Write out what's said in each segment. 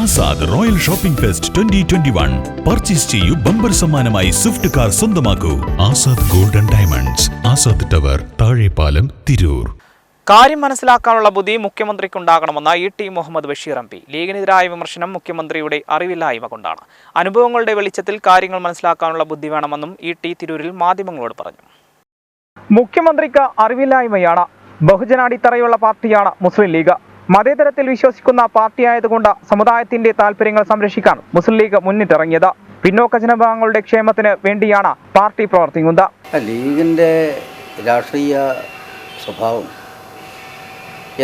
Azad royal shopping fest twenty twenty one. Purchase ചെയ്യൂ bumper സമ്മാനമായി Swift car സ്വന്തമാക്കൂ. Azad golden diamonds Azad tower Thazhepalam Tirur. കാര്യം മനസ്സിലാക്കാനുള്ള ബുദ്ധി മുഖ്യമന്ത്രിക്കുണ്ടാകണമെന്ന് E T Muhammad Basheer M P. ലീഗിനെതിരായ വിമർശനം മുഖ്യമന്ത്രിയുടെ അറിവില്ലായ്മ കൊണ്ടാണ്. അനുഭവങ്ങളുടെ വെളിച്ചത്തിൽ കാര്യങ്ങൾ മനസ്സിലാക്കാനുള്ള ബുദ്ധി വേണമെന്നും ഇ ടി തിരൂരിൽ മാധ്യമങ്ങളോട് പറഞ്ഞു. മുഖ്യമന്ത്രിക്ക് അറിവില്ലായ്മയാണ്. ബഹുജനാടിത്തറയുള്ള പാർട്ടിയാണ് മുസ്ലിം ലീഗ്. മതേതരത്തിൽ വിശ്വസിക്കുന്ന പാർട്ടിയായതുകൊണ്ട് സമുദായത്തിന്റെ താൽപര്യങ്ങൾ സംരക്ഷിക്കാൻ മുസ്ലിം ലീഗ് മുന്നിട്ടിറങ്ങിയത്. പിന്നോക്ക ജനവിഭാഗങ്ങളുടെ ക്ഷേമത്തിന് വേണ്ടിയാണ് പാർട്ടി പ്രവർത്തിക്കുന്നത്. ലീഗിന്റെ രാഷ്ട്രീയ സ്വഭാവം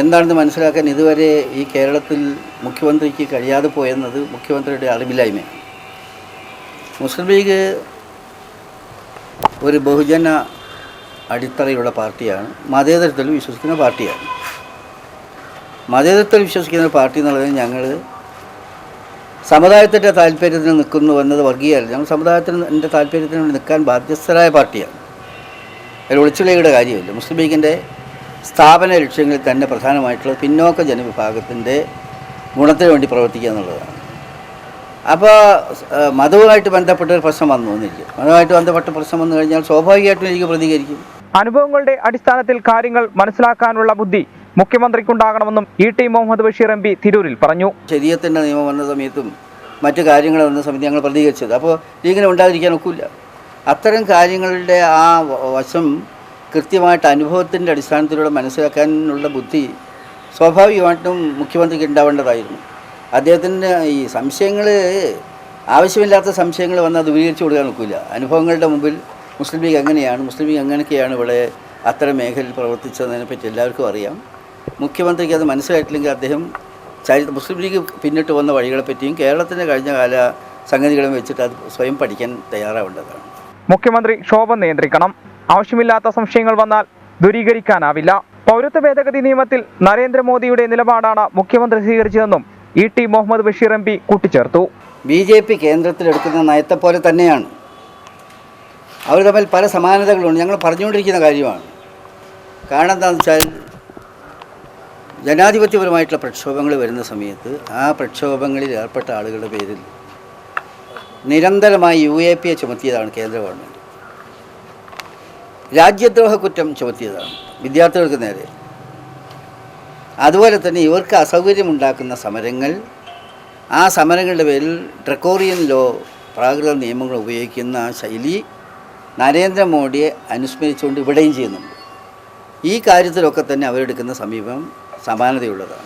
എന്താണെന്ന് മനസ്സിലാക്കാൻ ഇതുവരെ ഈ കേരളത്തിൽ മുഖ്യമന്ത്രിക്ക് കഴിയാതെ പോയെന്നത് മുഖ്യമന്ത്രിയുടെ അറിവില്ലായ്മ. മുസ്ലിം ലീഗ് ഒരു ബഹുജന അടിത്തറയുള്ള പാർട്ടിയാണ് മതേതരത്തിൽ വിശ്വസിക്കുന്ന പാർട്ടിയാണ്. മതേതരത്തിൽ വിശ്വസിക്കുന്ന പാർട്ടി എന്നുള്ളത് ഞങ്ങൾ സമുദായത്തിന്റെ താല്പര്യത്തിന് നിൽക്കുന്നു എന്നത് വർഗീയമല്ല ഞങ്ങൾ സമുദായത്തിന് എന്റെ താല്പര്യത്തിന് വേണ്ടി നിൽക്കാൻ ബാധ്യസ്ഥരായ പാർട്ടിയാണ്. അതിൽ ഒളിച്ചുള്ളിയുടെ കാര്യമില്ല. മുസ്ലിം ലീഗിന്റെ സ്ഥാപന ലക്ഷ്യങ്ങളിൽ തന്നെ പ്രധാനമായിട്ടുള്ളത് പിന്നോക്ക ജനവിഭാഗത്തിന്റെ ഗുണത്തിന് വേണ്ടി പ്രവർത്തിക്കുക എന്നുള്ളതാണ്. അപ്പോൾ മതവുമായിട്ട് ബന്ധപ്പെട്ട ഒരു പ്രശ്നം എന്നിരിക്കും. മതവുമായിട്ട് ബന്ധപ്പെട്ട പ്രശ്നം വന്നു കഴിഞ്ഞാൽ സ്വാഭാവികമായിട്ടും എനിക്ക് പ്രതികരിക്കും. അനുഭവങ്ങളുടെ അടിസ്ഥാനത്തിൽ കാര്യങ്ങൾ മനസ്സിലാക്കാനുള്ള ബുദ്ധി മുഖ്യമന്ത്രിക്കുണ്ടാകണമെന്നും E T Muhammad Basheer M P തിരൂരിൽ പറഞ്ഞു. ശരീരത്തിന്റെ നിയമം വന്ന സമയത്തും മറ്റു കാര്യങ്ങൾ വന്ന സമയത്ത് ഞങ്ങൾ പ്രതികരിച്ചത്. അപ്പോൾ ലീഗിനെ ഉണ്ടാതിരിക്കാൻ ഒക്കില്ല. അത്തരം കാര്യങ്ങളുടെ ആ വശം കൃത്യമായിട്ട് അനുഭവത്തിന്റെ അടിസ്ഥാനത്തിലൂടെ മനസ്സിലാക്കാനുള്ള ബുദ്ധി സ്വാഭാവികമായിട്ടും മുഖ്യമന്ത്രിക്ക് ഉണ്ടാവേണ്ടതായിരുന്നു. അദ്ദേഹത്തിന്റെ ഈ സംശയങ്ങൾ ആവശ്യമില്ലാത്ത സംശയങ്ങൾ വന്നാൽ ദൂരീകരിച്ചു കൊടുക്കാൻ ഒക്കില്ല. അനുഭവങ്ങളുടെ മുമ്പിൽ മുസ്ലിം ലീഗ് എങ്ങനെയാണ് മുസ്ലിം ലീഗ് എങ്ങനെയൊക്കെയാണ് ഇവിടെ അത്തരം മേഖലയിൽ പ്രവർത്തിച്ചതിനെപ്പറ്റി എല്ലാവർക്കും അറിയാം. മുഖ്യമന്ത്രിക്ക് അത് മനസ്സിലായിട്ടില്ലെങ്കിൽ അദ്ദേഹം ചരിത്ര മുസ്ലിം ലീഗ് പിന്നിട്ട് വന്ന വഴികളെപ്പറ്റിയും കേരളത്തിന്റെ കഴിഞ്ഞ കാല സംഗതികളും വെച്ചിട്ട് അത് സ്വയം പഠിക്കാൻ തയ്യാറാവേണ്ടതാണ്. മുഖ്യമന്ത്രി ക്ഷോഭം നിയന്ത്രിക്കണം. ആവശ്യമില്ലാത്ത സംശയങ്ങൾ വന്നാൽ ദൂരീകരിക്കാനാവില്ല. പൗരത്വ ഭേദഗതി നിയമത്തിൽ നരേന്ദ്രമോദിയുടെ നിലപാടാണ് മുഖ്യമന്ത്രി സ്വീകരിച്ചതെന്നും E T Muhammad Basheer M P കൂട്ടിച്ചേർത്തു. ബി ജെ പി കേന്ദ്രത്തിലെടുക്കുന്ന നയത്തെ പോലെ തന്നെയാണ്. അവർ തമ്മിൽ പല സമാനതകളുണ്ട്. ഞങ്ങൾ പറഞ്ഞുകൊണ്ടിരിക്കുന്ന കാര്യമാണ്. കാരണം എന്താണെന്ന് വെച്ചാൽ ജനാധിപത്യപരമായിട്ടുള്ള പ്രക്ഷോഭങ്ങൾ വരുന്ന സമയത്ത് ആ പ്രക്ഷോഭങ്ങളിൽ ഏർപ്പെട്ട ആളുകളുടെ പേരിൽ നിരന്തരമായി യു എ പിയെ ചുമത്തിയതാണ് കേന്ദ്ര ഗവൺമെന്റ്. രാജ്യദ്രോഹ കുറ്റം ചുമത്തിയതാണ് വിദ്യാർത്ഥികൾക്ക് നേരെ. അതുപോലെ തന്നെ ഇവർക്ക് അസൗകര്യമുണ്ടാക്കുന്ന സമരങ്ങൾ ആ സമരങ്ങളുടെ പേരിൽ ഡ്രക്കോറിയൻ ലോ പ്രാകൃത നിയമങ്ങൾ ഉപയോഗിക്കുന്ന ആ ശൈലി നരേന്ദ്രമോദിയെ അനുസ്മരിച്ചുകൊണ്ട് ഇവിടെയും ചെയ്യുന്നുണ്ട്. ഈ കാര്യത്തിലൊക്കെ തന്നെ അവരെടുക്കുന്ന സമീപനം സമാനതയുള്ളതാണ്.